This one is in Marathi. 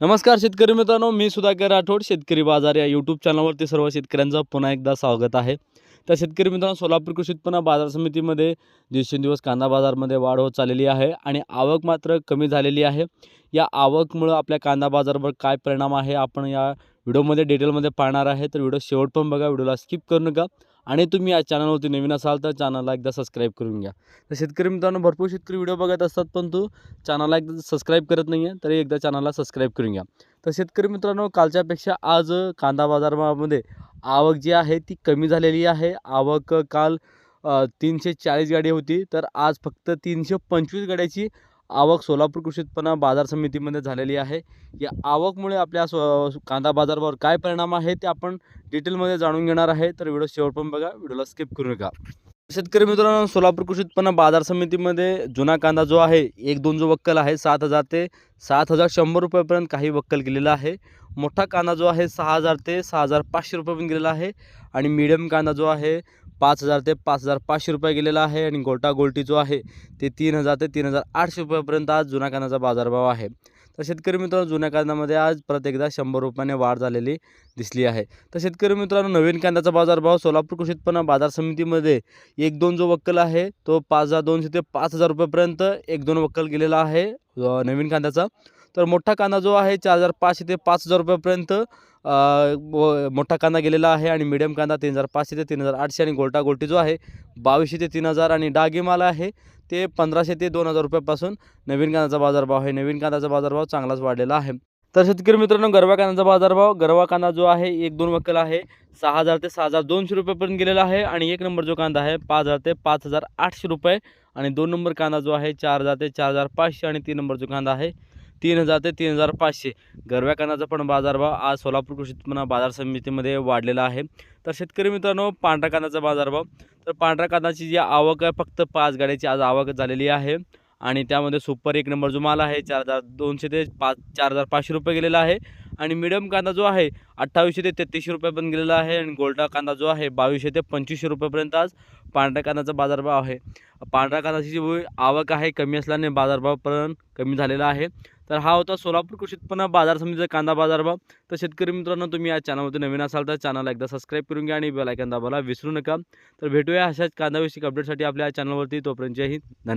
नमस्कार शेतकरी मित्रांनो मी सुधाकर राठोड शेतकरी बाजार या यूट्यूब चॅनलवरती सर्व शेतकऱ्यांचं पुन्हा एकदा स्वागत आहे. तर शेतकरी मित्रांनो सोलापूर कृषी उत्पन्न बाजार समितीमध्ये दिवसेंदिवस कांदा बाजारमध्ये वाढ होत चाललेली आहे आणि आवक मात्र कमी झालेली आहे. या आवकमुळं आपल्या कांदा बाजारावर काय परिणाम आहे? आपण या व्हिडिओमध्ये डिटेलमध्ये पाहणार आहे तर व्हिडिओ शेवट पण बघा व्हिडिओला स्किप करू नका. आणि तुम्ही या चॅनलवरती नवीन असाल तर चॅनलला एकदा सबस्क्राईब करून घ्या. तर शेतकरी मित्रांनो भरपूर शेतकरी व्हिडिओ बघत असतात पण तू चॅनलला एकदा सबस्क्राईब करत नाही आहे तरी एकदा चॅनलला सबस्क्राईब करून घ्या. तर शेतकरी मित्रांनो कालच्यापेक्षा आज कांदा बाजारामध्ये आवक जी आहे ती कमी झालेली आहे. आवक काल तीनशे चाळीस गाडी होती तर आज फक्त तीनशे पंचवीस गाड्याची आवक सोलापूर कृषी उत्पन्न बाजार समितीमध्ये झालेली आहे. या आवकमुळे आपल्या स्व कांदा बाजारावर काय परिणाम आहे ते आपण डिटेलमध्ये जाणून घेणार आहे. तर व्हिडिओ शेवट पण बघा व्हिडिओला स्किप करू नका. शेतकरी मित्रांनो सोलापूर कृषी उत्पन्न बाजार समितीमध्ये जुना कांदा जो आहे एक दोन जो वक्कल आहे सात हजार ते सात हजार शंभर रुपयापर्यंत काही वक्कल गेलेला आहे. मोठा कांदा जो आहे सहा हजार ते सहा हजार पाचशे रुपयापर्यंत गेलेला आहे. आणि मीडियम कांदा जो आहे पाच हजार ते पाच हजार पाचशे रुपये गेलेला आहे आणि गोटा गोल्टी जो आहे ते तीन हजार ते तीन हजार आठशे रुपयापर्यंत आज जुन्या कांद्याचा बाजारभाव आहे. तर शेतकरी मित्रांनो जुन्या कांद्यामध्ये आज प्रत्येकदा शंभर रुपयाने वाढ झालेली दिसली आहे. तर शेतकरी मित्रांनो नवीन कांद्याचा बाजारभाव सोलापूर कृषी उत्पन्न बाजार समितीमध्ये एक दोन जो वक्कल आहे तो पाच हजार दोनशे ते पाच हजार रुपयापर्यंत एक दोन वक्कल गेलेला आहे नवीन कांद्याचा. तर मोठा कांदा जो आहे चार हजार पाचशे ते पाच हजार रुपयापर्यंत मोठा कांदा गेलेला आहे आणि मिडियम कांदा तीन हजार पाचशे ते तीन हजार आठशे आणि गोल्टा गोलटी जो आहे बावीसशे ते तीन हजार आणि डागीमाल आहे ते पंधराशे ते दोन हजार रुपयापासून नवीन कांद्याचा बाजारभाव आहे. नवीन कांद्याचा बाजारभाव चांगलाच वाढलेला आहे. तर शेतकरी मित्रांनो गरवा कांद्याचा बाजारभाव गरवा कांदा जो आहे एक दोन वक्कल आहे सहा हजार ते सहा हजार दोनशे रुपयेपर्यंत गेलेला आहे आणि एक नंबर जो कांदा आहे पाच हजार ते पाच हजार आठशे रुपये आणि दोन नंबर कांदा जो आहे चार हजार ते चार हजार पाचशे आणि तीन नंबर जो कांदा आहे तीन हजार ते तीन हजार पाचशे. गरव्या कानाचा पण बाजारभाव आज सोलापूर कृषी उत्पन्न बाजार समितीमध्ये वाढलेला आहे. तर शेतकरी मित्रांनो पांढऱ्या कानाचा बाजारभाव. तर पांढऱ्या कानाची जी आवक आहे फक्त पाच गाड्याची आज आवक झालेली आहे. आणि त्यामध्ये सुपर एक नंबर जो माल आहे चार हजार दोनशे ते पाच चार हजार पाचशे रुपये गेलेला आहे. आणि मिडियम कांदा जो आहे अठ्ठावीसशे ते तेहतीसशे रुपयापर्यंत गेलेला आहे आणि गोल्डा कांदा जो आहे बावीसशे ते पंचवीसशे रुपयापर्यंत आज पांढऱ्या कांद्याचा बाजारभाव आहे. पांढऱ्या कांद्याची जी आवक आहे कमी असल्याने बाजारभाव पण कमी झालेला आहे. तर हा होता सोलापूर कृषी उत्पन्न बाजार समितीचा कांदा बाजारभाव. तर शेतकरी मित्रांनो तुम्ही या चॅनलवरती नवीन असाल तर चॅनलला एकदा सबस्क्राईब करून घ्या आणि बेलायकन आयकॉन दाबायला विसरू नका. तर भेटूया अशाच कांदाविषयक अपडेटसाठी आपल्या चॅनलवरती. तोपर्यंत जय हिंद. धन्यवाद.